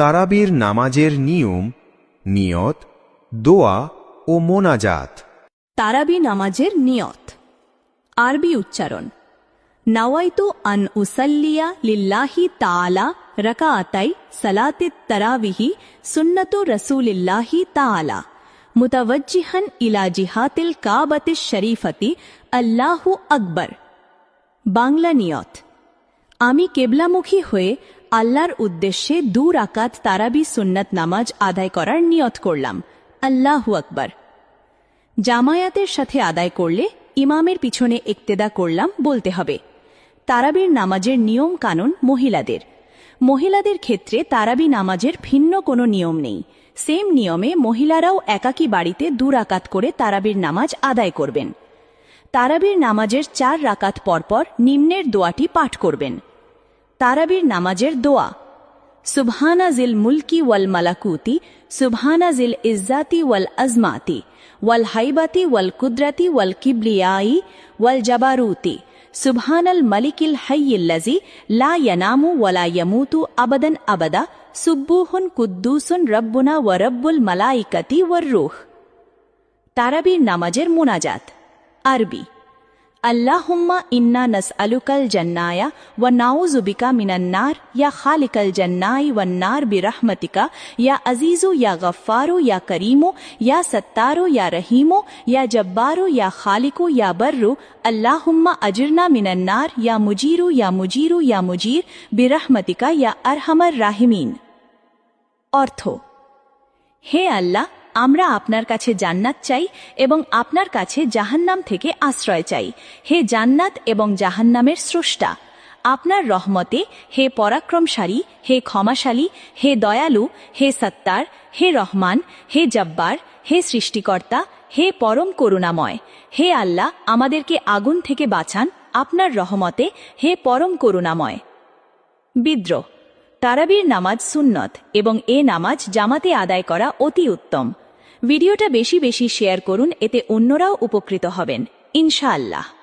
তারাবির নামাজের নিয়ম, নিয়ত, দোয়া ও মোনাজাত। তারাবি নামাজের নিয়ত। আরবি উচ্চারণ, নাওয়াইতু আন উসাল্লিয়া লিল্লাহি তাআলা রাকাআতাই সালাতিত তারাবিহি সুন্নতু রাসূলিল্লাহি তাআলা, মুতাওয়াজ্জিহান ইলা জিহাতিল কাবাতিশ শরীফতি আল্লাহু আকবার। বাংলা নিয়ত, আমি কেবলামুখী হয়ে আল্লাহর উদ্দেশ্যে দু রাকাত তারাবি সুন্নত নামাজ আদায় করার নিয়ত করলাম। আল্লাহু আকবার। জামায়াতের সাথে আদায় করলে ইমামের পিছনে ইক্তেদা করলাম বলতে হবে। তারাবির নামাজের নিয়ম কানুন মহিলাদের। মহিলাদের ক্ষেত্রে তারাবি নামাজের ভিন্ন কোনো নিয়ম নেই। সেম নিয়মে মহিলারাও একাকী বাড়িতে দু রাকাত করে তারাবির নামাজ আদায় করবেন। তারাবির নামাজের চার রাকাত পরপর নিম্নের দোয়াটি পাঠ করবেন। তারাবির নামাজের দোয়া। সুবহানা জিল মুলকি ওয়াল মালাকুতি, সুবহানা জিল ইজ্জাতি ওয়াল আজমাতি, ওয়াল হাইবাতি ওয়াল কুদরাতি ওয়াল কিবলিয়াই ওয়াল জাবারুতি। সুবহানাল মালিকিল হাইয়িল্লাজি লা ইয়ানামু ওয়ালা ইয়ামুতু আবাদান আবাদা। সুব্বুহুন কুদ্দুসুন রব্বুনা ওয়া রব্বুল মালাইকাতি ওয়ার রূহ। তারাবির নামাজের মোনাজাত। আরবি আল্লাহুম্মা ইন্না নাসআলুকাল জান্নায়া ওয়া নাউযু বিকা মিনান নার ইয়া খালিকাল জান্নাই ওয়ান নার বিরহমাতিকা ইয়া আজিজু ইয়া গফফারু ইয়া করিমু ইয়া সত্তারু ইয়া রহিমু ইয়া জব্বারু ইয়া খালিকু ইয়া বর্রু আল্লাহুম্মা আজিরনা মিনান নার ইয়া মুজিরু ইয়া মুজিরু ইয়া মুজির বিরহমাতিকা ইয়া আরহামার রাহিমিন অর্থ হে আল্লাহ আমরা আপনার কাছে জান্নাত চাই এবং আপনার কাছে জাহান্নাম থেকে আশ্রয় চাই। হে জান্নাত এবং জাহান্নামের স্রষ্টা, আপনার রহমতে হে পরাক্রমশালী, হে ক্ষমাশালী, হে দয়ালু, হে সত্তার, হে রহমান, হে জব্বার, হে সৃষ্টিকর্তা, হে পরম করুণাময়। হে আল্লাহ, আমাদেরকে আগুন থেকে বাঁচান, আপনার রহমতে হে পরম করুণাময়। বিদ্রোহ, তারাবির নামাজ সুন্নত এবং এ নামাজ জামাতে আদায় করা অতি উত্তম। ভিডিওটা বেশি বেশি শেয়ার করুন এতে অন্যরাও উপকৃত হবেন। ইনশাআল্লাহ।